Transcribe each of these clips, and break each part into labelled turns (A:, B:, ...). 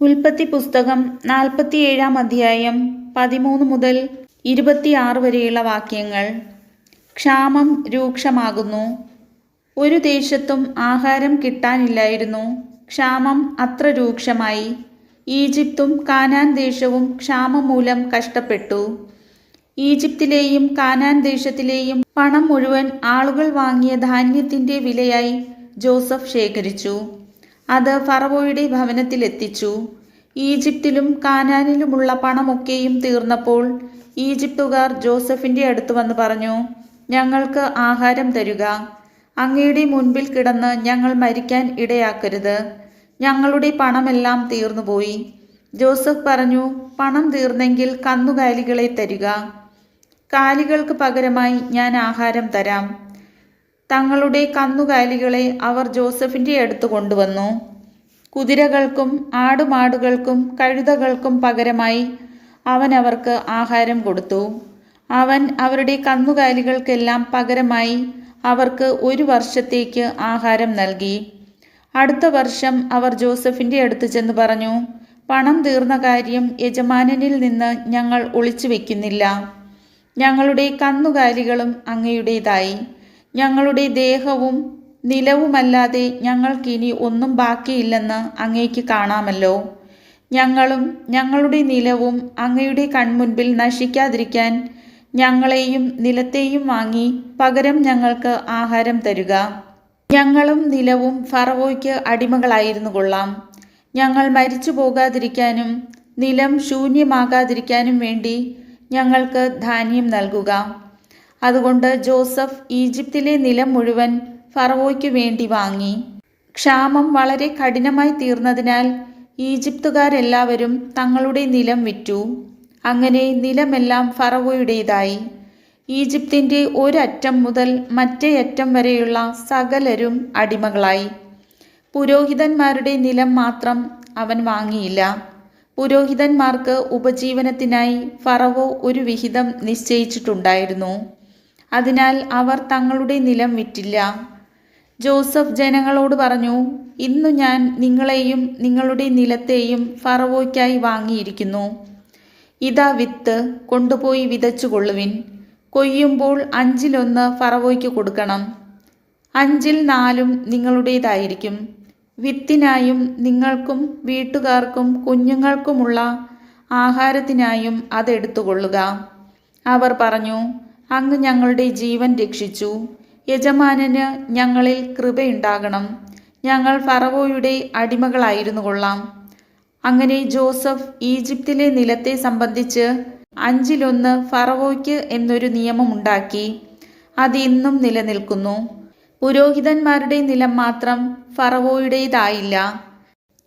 A: ഉൽപ്പത്തി പുസ്തകം നാൽപ്പത്തിയേഴാം അധ്യായം പതിമൂന്ന് മുതൽ ഇരുപത്തിയാറ് വരെയുള്ള വാക്യങ്ങൾ. ക്ഷാമം രൂക്ഷമാകുന്നു. ഒരു ദേശത്തും ആഹാരം കിട്ടാനില്ലായിരുന്നു. ക്ഷാമം അത്ര രൂക്ഷമായി. ഈജിപ്തും കാനാൻ ദേശവും ക്ഷാമം മൂലം കഷ്ടപ്പെട്ടു. ഈജിപ്തിലെയും കാനാൻ ദേശത്തിലെയും പണം മുഴുവൻ ആളുകൾ വാങ്ങിയ ധാന്യത്തിന്റെ വിലയായി ജോസഫ് ശേഖരിച്ചു. അത് ഫറവോയുടെ ഭവനത്തിലെത്തിച്ചു. ഈജിപ്തിലും കാനാനിലുമുള്ള പണമൊക്കെയും തീർന്നപ്പോൾ ഈജിപ്തുകാർ ജോസഫിന്റെ അടുത്ത് വന്ന് പറഞ്ഞു ഞങ്ങൾക്ക് ആഹാരം തരുക. അങ്ങയുടെ മുൻപിൽ കിടന്ന് ഞങ്ങൾ മരിക്കാൻ ഇടയാക്കരുത്. ഞങ്ങളുടെ പണമെല്ലാം തീർന്നുപോയി. ജോസഫ് പറഞ്ഞു പണം തീർന്നെങ്കിൽ കന്നുകാലികളെ തരിക. കാലികൾക്ക് പകരമായി ഞാൻ ആഹാരം തരാം. തങ്ങളുടെ കന്നുകാലികളെ അവർ ജോസഫിന്റെ അടുത്ത് കൊണ്ടുവന്നു. കുതിരകൾക്കും ആടുമാടുകൾക്കും കഴുതകൾക്കും പകരമായി അവൻ അവർക്ക് ആഹാരം കൊടുത്തു. അവൻ അവരുടെ കന്നുകാലികൾക്കെല്ലാം പകരമായി അവർക്ക് ഒരു വർഷത്തേക്ക് ആഹാരം നൽകി. അടുത്ത വർഷം അവർ ജോസഫിന്റെ അടുത്ത് ചെന്ന് പറഞ്ഞു പണം തീർന്ന കാര്യം യജമാനനിൽ നിന്ന് ഞങ്ങൾ ഒളിച്ചു വെക്കുന്നില്ല. ഞങ്ങളുടെ കന്നുകാലികളും അങ്ങയുടേതായി. ഞങ്ങളുടെ ദേഹവും നിലവുമല്ലാതെ ഞങ്ങൾക്കിനി ഒന്നും ബാക്കിയില്ലെന്ന് അങ്ങേക്ക് കാണാമല്ലോ. ഞങ്ങളും ഞങ്ങളുടെ നിലവും അങ്ങയുടെ കൺമുൻപിൽ നശിക്കാതിരിക്കാൻ ഞങ്ങളെയും നിലത്തെയും വാങ്ങി പകരം ഞങ്ങൾക്ക് ആഹാരം തരുക. ഞങ്ങളും നിലവും ഫറവോയ്ക്ക് അടിമകളായിരുന്നു കൊള്ളാം. ഞങ്ങൾ മരിച്ചു പോകാതിരിക്കാനും നിലം ശൂന്യമാകാതിരിക്കാനും വേണ്ടി ഞങ്ങൾക്ക് ധാന്യം നൽകുക. അതുകൊണ്ട് ജോസഫ് ഈജിപ്തിലെ നിലം മുഴുവൻ ഫറവോയ്ക്ക് വേണ്ടി വാങ്ങി. ക്ഷാമം വളരെ കഠിനമായി തീർന്നതിനാൽ ഈജിപ്തുകാരെല്ലാവരും തങ്ങളുടെ നിലം വിറ്റു. അങ്ങനെ നിലമെല്ലാം ഫറവോയുടേതായി. ഈജിപ്തിന്റെ ഒരറ്റം മുതൽ മറ്റേ അറ്റം വരെയുള്ള സകലരും അടിമകളായി. പുരോഹിതന്മാരുടെ നിലം മാത്രം അവൻ വാങ്ങിയില്ല. പുരോഹിതന്മാർക്ക് ഉപജീവനത്തിനായി ഫറവോ ഒരു വിഹിതം നിശ്ചയിച്ചിട്ടുണ്ടായിരുന്നു. അതിനാൽ അവർ തങ്ങളുടെ നിലം വിറ്റില്ല. ജോസഫ് ജനങ്ങളോട് പറഞ്ഞു ഇന്നു ഞാൻ നിങ്ങളെയും നിങ്ങളുടെ നിലത്തെയും ഫറവോയ്ക്കായി വാങ്ങിയിരിക്കുന്നു. ഇതാ വിത്ത് കൊണ്ടുപോയി വിതച്ചുകൊള്ളുവിൻ. കൊയ്യുമ്പോൾ അഞ്ചിലൊന്ന് ഫറവോയ്ക്ക് കൊടുക്കണം. അഞ്ചിൽ നാലും നിങ്ങളുടേതായിരിക്കും. വിത്തിനായും നിങ്ങൾക്കും വീട്ടുകാർക്കും കുഞ്ഞുങ്ങൾക്കുമുള്ള ആഹാരത്തിനായും അതെടുത്തുകൊള്ളുക അവർ പറഞ്ഞു അങ്ങ് ഞങ്ങളുടെ ജീവൻ രക്ഷിച്ചു. യജമാനന് ഞങ്ങളിൽ കൃപയുണ്ടാകണം. ഞങ്ങൾ ഫറവോയുടെ അടിമകളായിരുന്നു കൊള്ളാം. അങ്ങനെ ജോസഫ് ഈജിപ്തിലെ നിലത്തെ സംബന്ധിച്ച് അഞ്ചിലൊന്ന് ഫറവോയ്ക്ക് എന്നൊരു നിയമമുണ്ടാക്കി അത് ഇന്നും നിലനിൽക്കുന്നു. പുരോഹിതന്മാരുടെ നിലം മാത്രം ഫറവോയുടേതായില്ല.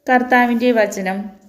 A: കർത്താവിന്റെ വചനം.